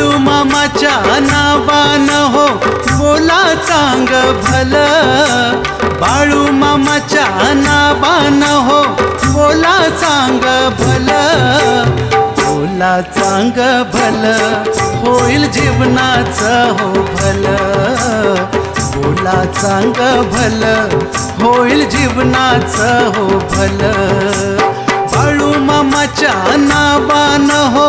मामाच्या नावान हो बोला चांग भल. बाळू मामाच्या नावान हो बोला चांग भल. बोला चांग भल होईल जीवनाचं हो भल. बोला चांग भल होईल जीवनाचं हो भल. बाळू मामाच्या नावान हो